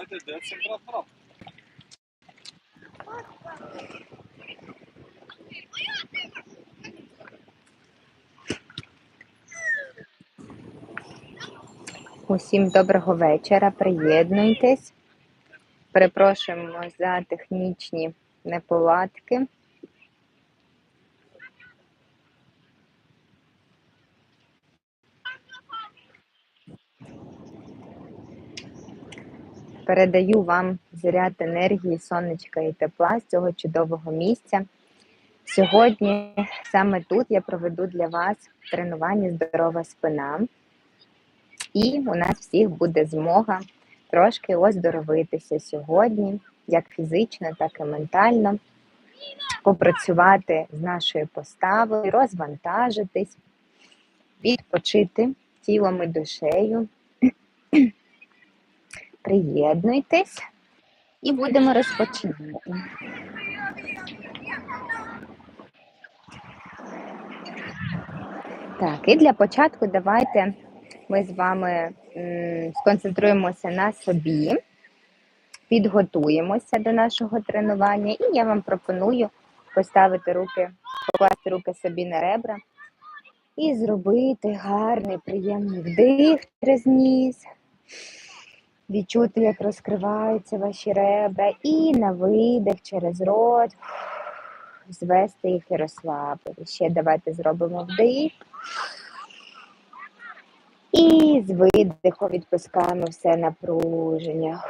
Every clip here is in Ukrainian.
Hadi dersin bırak bırak. Усім доброго вечора. Приєднуйтесь. Перепрошуємо за технічні неполадки. Передаю вам заряд енергії, сонечка і тепла з цього чудового місця. Сьогодні саме тут я проведу для вас тренування здорова спина. І у нас всіх буде змога трошки оздоровитися сьогодні, як фізично, так і ментально, попрацювати з нашою поставою, розвантажитись, відпочити тілом і душею. Приєднуйтесь і будемо розпочинати. Так, і для початку давайте ми з вами сконцентруємося на собі, підготуємося до нашого тренування, і я вам пропоную поставити руки, покласти руки собі на ребра і зробити гарний, приємний вдих через ніс. Відчути, як розкриваються ваші ребра, і на видих через рот звести їх і розслабити. Ще давайте зробимо вдих. І з видиху відпускаємо все напруження.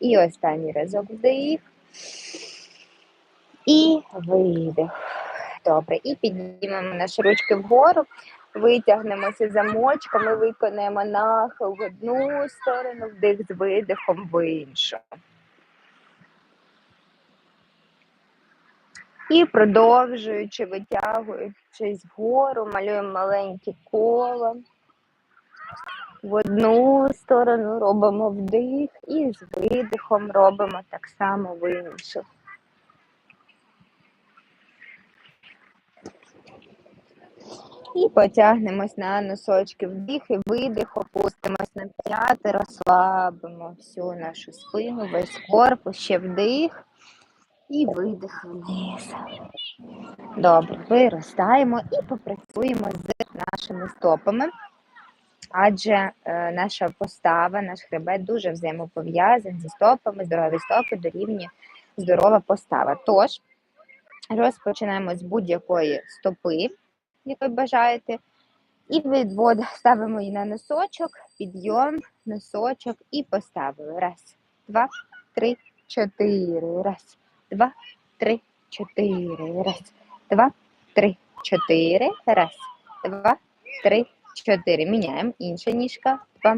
І останній разок вдих. І видих. Добре. І піднімемо наші ручки вгору, витягнемося замочком і виконаємо нахил в одну сторону, вдих з видихом в іншу. І продовжуючи, витягуючись вгору, малюємо маленьке коло. В одну сторону робимо вдих і з видихом робимо так само в іншу. І потягнемось на носочки вдих і видих, опустимось на п'яти, розслабимо всю нашу спину, весь корпус, ще вдих і видих вниз. Добре, виростаємо і попрацюємо з нашими стопами. Адже е, наша постава, наш хребет дуже взаємопов'язаний зі стопами, здорові стопи дорівнює здорова постава. Тож розпочинаємо з будь-якої стопи, якої бажаєте, і відвод ставимо її на носочок, підйом, носочок і поставили. Раз, два, три, чотири. Раз, два, три, чотири. Раз, два, три, чотири. Раз, два, три, чотири. Міняємо. Інша ніжка. Два,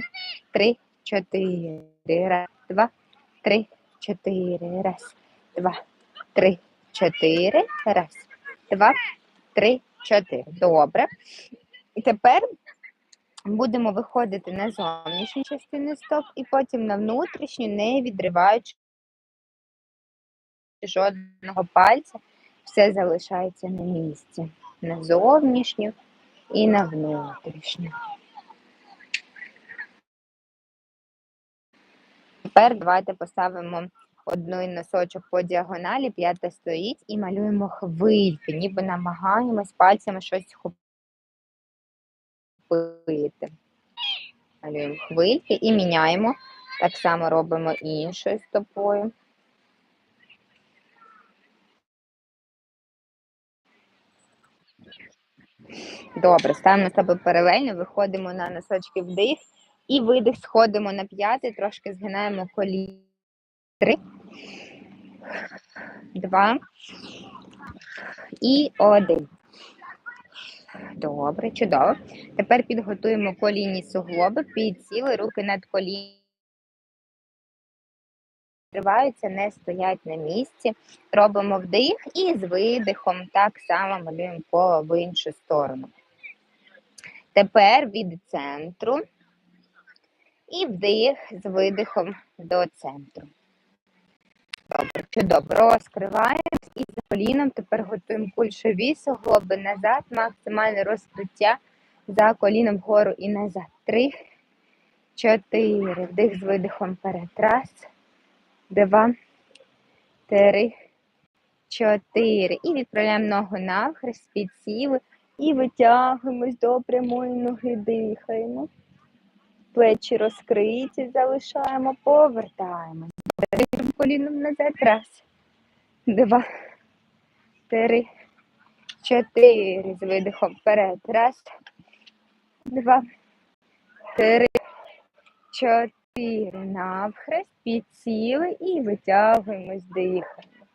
три, чотири. Раз, два, три, чотири. Раз, два, три, чотири. Раз, два, три, чотири. Добре. І тепер будемо виходити на зовнішню частину стоп і потім на внутрішню, не відриваючи жодного пальця. Все залишається на місці. На зовнішню і на внутрішню. Тепер давайте поставимо одний носочок по діагоналі, п'ята стоїть і малюємо хвильки, ніби намагаємось пальцями щось хопити. Малюємо хвильки і міняємо. Так само робимо іншою стопою. Добре, ставимо себе паралельно, виходимо на носочки вдих і видих, сходимо на п'ятий, трошки згинаємо коліна. Три, два і один. Добре, чудово. Тепер підготуємо колінні суглоби, підсіли, руки над колінами. Триваються, не стоять на місці. Робимо вдих і з видихом так само малюємо коло в іншу сторону. Тепер від центру і вдих з видихом до центру. Добре, чудово. Розкриваємось і за коліном тепер готуємо кульшові суглоби назад, максимальне розкриття за коліном вгору і назад. Три, чотири. Вдих з видихом вперед. Раз, два, три, чотири. І відправляємо ногу навхрест, підсіли і витягуємось до прямої ноги, дихаємо. Плечі розкриті, залишаємо, повертаємось. Коліном назад. Раз, два, три, чотири. З видихом вперед. Раз, два, три, чотири. Навхрест, підсіли і витягуємось, дихаємо.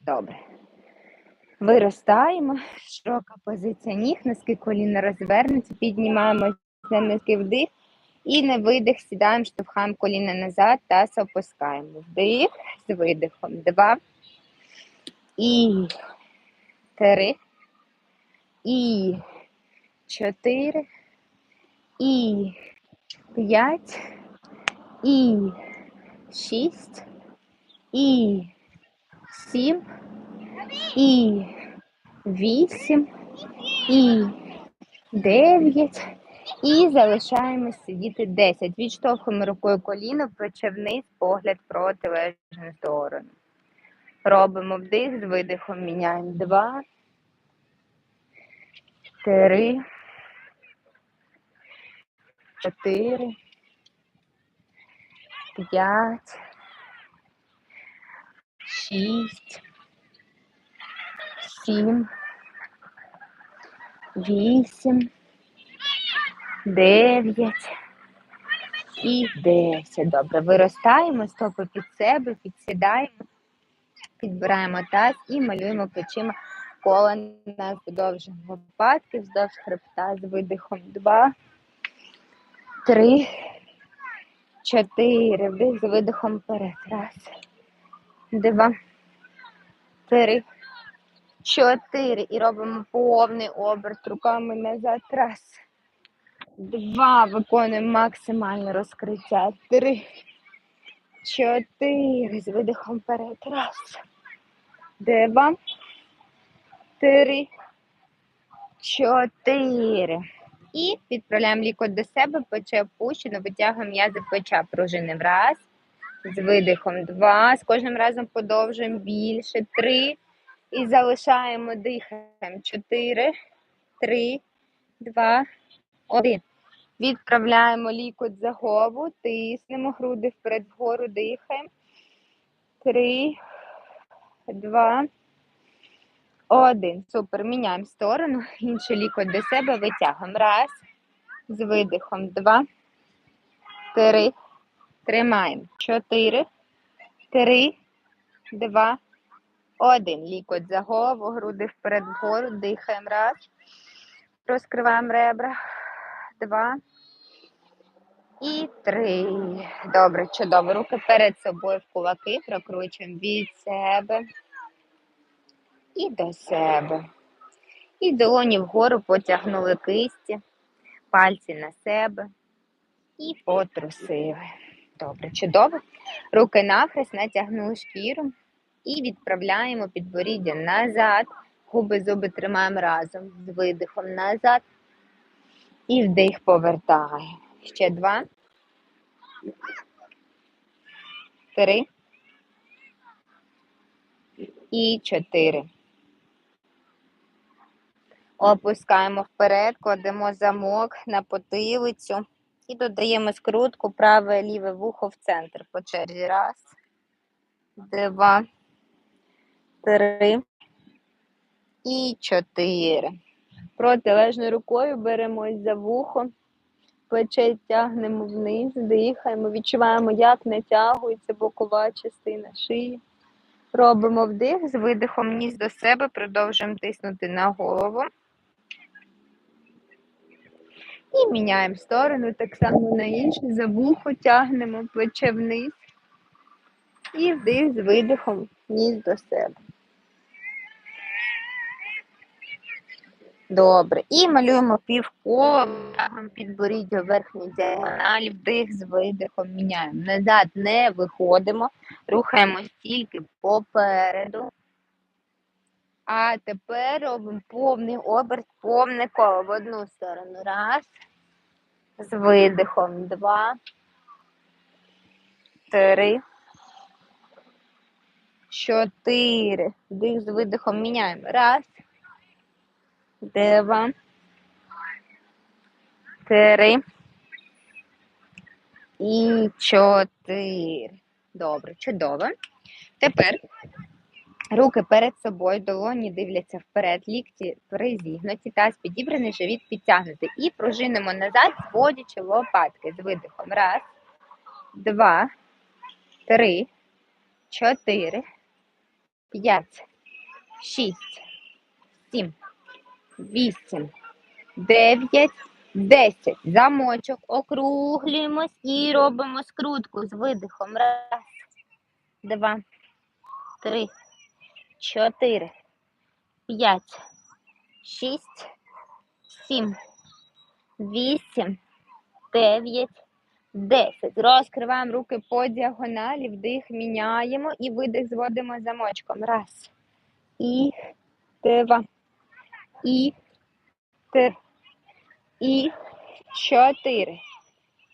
Добре. Виростаємо, широка позиція ніг, носки коліна розвернуться, піднімаємо на носки вдих і на видих сідаємо, штовхаємо коліна назад та опускаємо. Вдих з видихом. Два. І три. І чотири. І п'ять. І шість. І сім. І вісім. І дев'ять. І залишаємось сидіти 10. Відштовхуємо рукою коліно, плече вниз, погляд протилежну сторону. Робимо вдих з видихом, міняємо 2, 3, 4, 5, 6, 7, 8, Дев'ять і десять. Добре. Виростаємо, стопи під себе, підсідаємо, підбираємо таз і малюємо плечима коло нас вздовж лопатки, вздовж хребта з видихом. Два, три, чотири. Вдих з видихом вперед. Раз, два, три, чотири. І робимо повний оберт руками назад. Раз. Два. Виконуємо максимальне розкриття. Три. Чотири. З видихом вперед. Раз. Два. Три. Чотири. І відправляємо лікоть до себе, плече опущено, витягуємо м'язи плеча пружиним. Раз. З видихом. Два. З кожним разом подовжуємо більше. Три. І залишаємо, дихаємо. Чотири. Три. Два. Один. Відправляємо лікоть за голову, тиснемо груди вперед вгору, дихаємо. Три, два, один. Супер. Міняємо сторону. Інший лікоть до себе витягуємо. Раз. З видихом. Два. Три. Тримаємо. Чотири. Три. Два. Один. Лікоть за голову, груди вперед вгору. Дихаємо. Раз. Розкриваємо ребра два і три. Добре, чудово. Руки перед собою в кулаки, прокручуємо від себе і до себе. І долоні вгору потягнули кисті, пальці на себе і потрусили. Добре, чудово. Руки нахрест натягнули шкіру і відправляємо підборіддя назад. Губи зуби тримаємо разом з видихом назад. І вдих повертаємо. Ще два. Три. І чотири. Опускаємо вперед, кладемо замок на потилицю і додаємо скрутку праве ліве вухо в центр по черзі. Раз, два, три і чотири. Протилежною рукою беремось за вухо, плече тягнемо вниз, дихаємо, відчуваємо, як натягується бокова частина шиї. Робимо вдих з видихом ніс до себе, продовжуємо тиснути на голову. І міняємо сторону, так само на іншу, за вухо тягнемо плече вниз. І вдих з видихом ніс до себе. Добре. І малюємо півкола, підборіддя верхній діагоналі, вдих з видихом міняємо. Назад не виходимо, рухаємось тільки попереду. А тепер робимо повний оберт, повне коло в одну сторону. Раз. З видихом. Два. Три. Чотири. Вдих з видихом міняємо. Раз. Два. Три. І чотири. Добре, чудово. Тепер руки перед собою, долоні дивляться вперед, лікті призігнуті, таз підібраний, живіт підтягнутий. І пружинимо назад, зводячи лопатки з видихом. Раз, два, три, чотири, п'ять, шість, сім, вісім, дев'ять, десять. Замочок. Округлюємось і робимо скрутку з видихом. Раз, два, три, чотири, п'ять, шість, сім, вісім, дев'ять, десять. Розкриваємо руки по діагоналі, вдих міняємо і видих зводимо замочком. Раз. І два. І три. І чотири.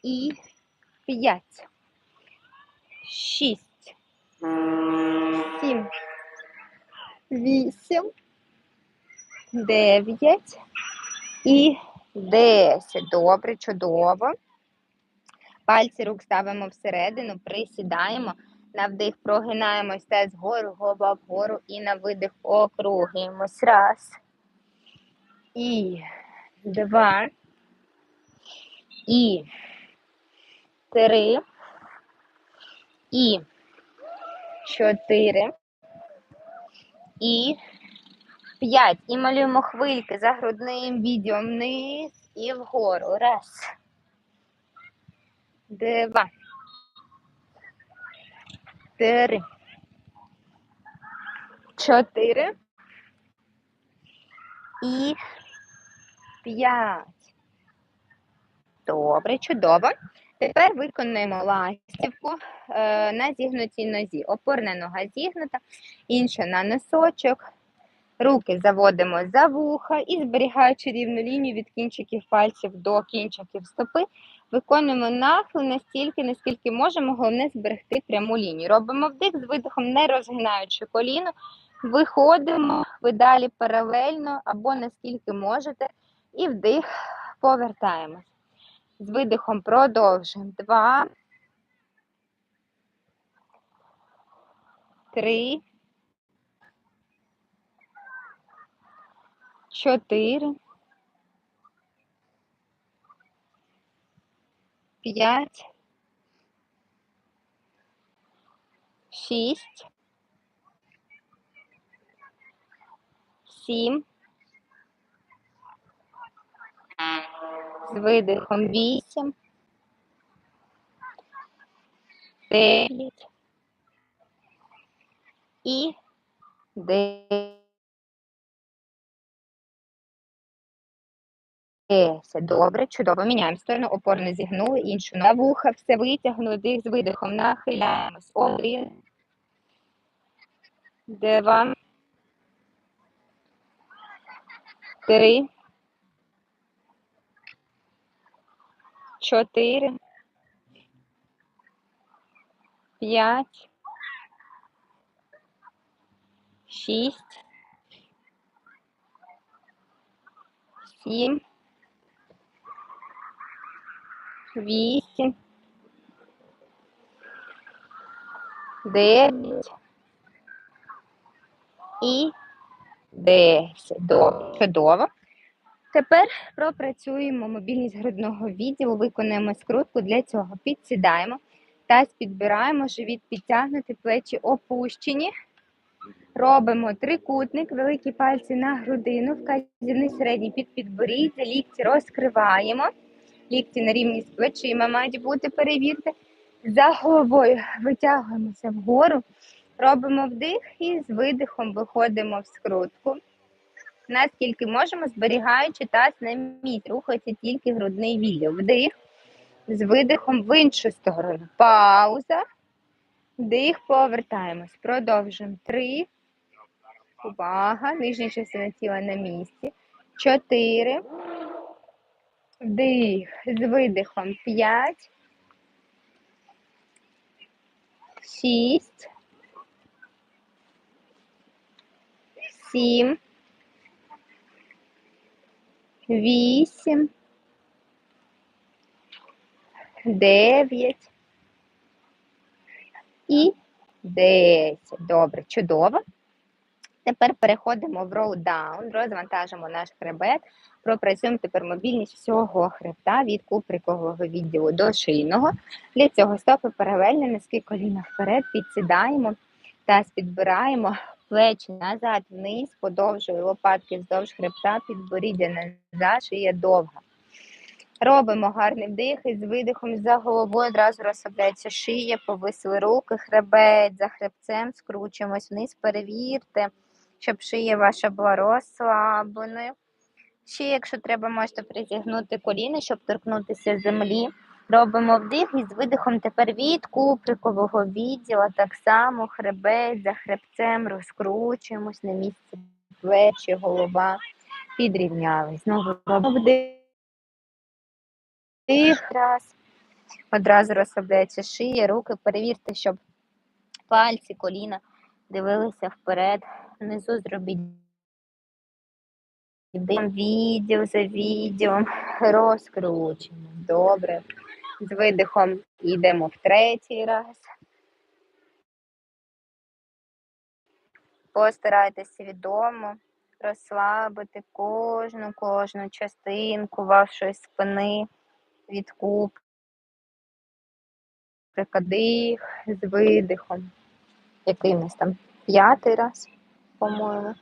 І п'ять. Шість. Сім. Вісім. Дев'ять. І десять. Добре, чудово. Пальці рук ставимо всередину, присідаємо. На вдих прогинаємось теж вгору, голова вгору і на видих округлюємось. Раз. І два. І три. І чотири. І п'ять. І малюємо хвильки за грудним відео вниз і вгору. Раз. Два. Три. Чотири. І п'ять. Добре, чудово. Тепер виконуємо ластівку е, на зігнутій нозі. Опорна нога зігнута, інша на носочок. Руки заводимо за вуха і зберігаючи рівну лінію від кінчиків пальців до кінчиків стопи, виконуємо нахил настільки, наскільки можемо, головне зберегти пряму лінію. Робимо вдих з видихом, не розгинаючи коліно, виходимо ви далі паралельно або наскільки можете, і вдих повертаємось. З видихом продовжуємо. Два. Три. Чотири. П'ять. Шість. Сім. З видихом вісім. Дев'ять. І десять. Добре, чудово. Міняємо сторону, опорно зігнули, іншу на вуха, все витягнули, дих з видихом, нахиляємось. Один. Два. Три. Чотири. П'ять. Шість. Сім. Вісім. Дев'ять. І десять. Чудово. Тепер пропрацюємо мобільність грудного відділу, виконуємо скрутку. Для цього підсідаємо, таз підбираємо, живіт підтягнути, плечі опущені. Робимо трикутник, великі пальці на грудину, вказівний середній під підборіддя, лікті розкриваємо. Лікті на рівні з плечима мають бути, перевірте. За головою витягуємося вгору, робимо вдих і з видихом виходимо в скрутку. Наскільки можемо, зберігаючи таз на місці, рухається тільки грудний відділ. Вдих, з видихом в іншу сторону. Пауза. Вдих, повертаємось. Продовжуємо. Три. Увага. Нижня частина тіла на місці. Чотири. Вдих. З видихом. П'ять. Шість. Сім. Вісім. Дев'ять. І 10. Добре, чудово. Тепер переходимо в down, розвантажимо наш хребет, пропрацюємо тепер мобільність всього хребта від куприкового відділу до шийного. Для цього стопи паралельно, носки коліна вперед, підсідаємо, таз підбираємо, плечі назад, вниз, подовжую лопатки вздовж хребта, підборіддя назад, шия довга. Робимо гарний вдих і з видихом за головою одразу розслабляється шия, повисли руки, хребет, за хребцем скручуємось вниз, перевірте, щоб шия ваша була розслабленою. Ще, якщо треба, можете притягнути коліна, щоб торкнутися землі. Робимо вдих і з видихом тепер від куприкового відділа, так само хребет за хребцем, розкручуємось на місці плечі, голова, підрівнялись. Знову робимо вдих. Раз. Одразу розслабляється шия, руки. Перевірте, щоб пальці, коліна дивилися вперед. Внизу зробіть відділ за відділом, розкручуємо. Добре. З видихом йдемо в третій раз. Постарайтеся свідомо розслабити кожну кожну частинку вашої спини від куб. Дих з видихом. Нас там п'ятий раз, по-моєму.